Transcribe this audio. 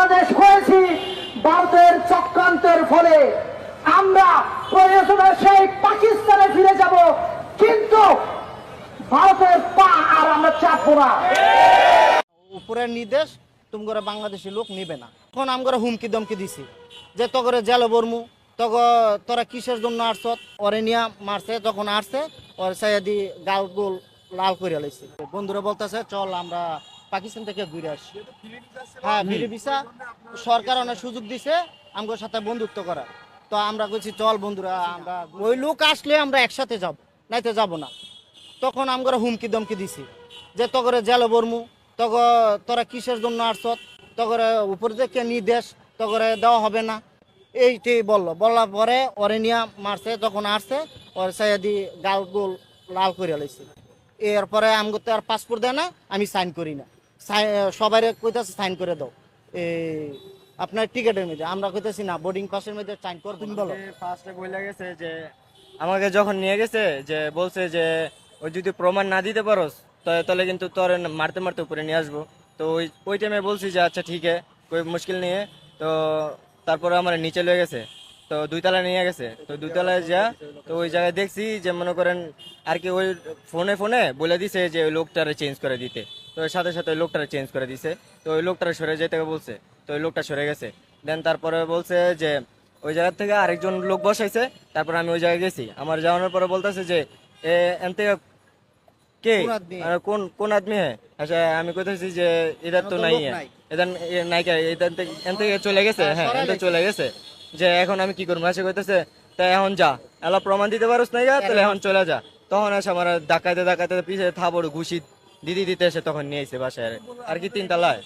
বাংলাদেশ হয়েছি, ভারতের চক্রান্তের ফলে আমরা প্রয়োজনে সেই পাকিস্তানে ফিরে যাব, কিন্তু ভারতের পা আর আমরা চাপবো না। উপরের নির্দেশ, তুমি করে বাংলাদেশি লোক নিবে না। এখন আমরা হুমকি দমকি দিছি, যে তগরে জেলে বর্মু তগ তোরা কিসের জন্য আসছ? ওরে নিয়ে মারছে যখন আসছে, ওর সাইদি গাল গোল লাল করে লাইছে। বন্ধুরা বলতেছে, চল আমরা পাকিস্তান থেকে ঘুরে আসি হ্যাঁ ফিরে ভিসা সরকার অনেক সুযোগ দিছে আমাদের সাথে বন্ধুত্ব করা তো আমরা বলছি চল বন্ধুরা আমরা ওই লোক আসলে আমরা একসাথে যাব নাইতে যাব না। তখন আমরা হুমকি দমকি দিছি যে তগরে জেলে বর্মু তগ তোরা কিসের জন্য আসছ তগরে উপর থেকে নির্দেশ তগরে দেওয়া হবে না। এইটাই বলল বলার পরে ওরে নিয়ে মারছে যখন আসছে ওর সাইদি গাল গোল লাল করে লাইছে। এরপরে আমাকে তো আর পাসপোর্ট দেয় না আমি সাইন করি না। সবাই কইতাছে সাইন করে দাও। এই আপনার টিকেটের মধ্যে। আমরা কইতাছি, না বোর্ডিং পাসের মধ্যে সাইন কর তুমি বলো ফার্স্টে বলে গেছে যে, আমাকে যখন নিয়ে গেছে, যে বলছে যে, ওই যদি প্রমাণ না দিতে পারোস তাহলে কিন্তু তোর মারতে মারতে উপরে নিয়ে আসব। তো ওই ওই টাইমে বলছি যে আচ্ছা ঠিক আছে કોઈ মুশকিল নিয়ে তো তারপরে আমার নিচে লয়ে গেছে। তো দুই তলায় নিয়ে গেছে। তো দুই তলায় যা, তো ওই জায়গায় দেখছি যে, মনে করেন, আর কি ওই ফোনে ফোনে বলে দিছে যে, ওই লোকটারে চেঞ্জ করে দিতে। তো সাথে সাথে ওই লোকটারে চেঞ্জ করে দিছে। তো ওই লোকটারে সরে যেতে বলছে তো ওই লোকটা সরে গেছে। দেন তারপরে বলছে যে ওই জায়গা থেকে আরেকজন লোক বসাইছে তারপর আমি ওই জায়গায় গেছি। আমার যাওয়ানোর পরে বলতেছে যে এন থেকে কে? কোন কোন আদমি হ্যাঁ আচ্ছা আমি কইতেছি যে এদার তো নাই। এদার এ। নাই। কে এদার থেকে এন থেকে চলে গেছে হ্যাঁ, এন চলে গেছে। যে এখন আমি কি করব? আসে কইতেছে তা এখন যা। এলা প্রমাণ দিতে পারোস না তাহলে এখন চলে যা। তখন এসে আমার ডাকাইতে ডাকাইতে পিছিয়ে থাবড় ঘুষি দিদি দিতে এসে তখন নিয়ে বাসায় আর কি। তিনটা তলায়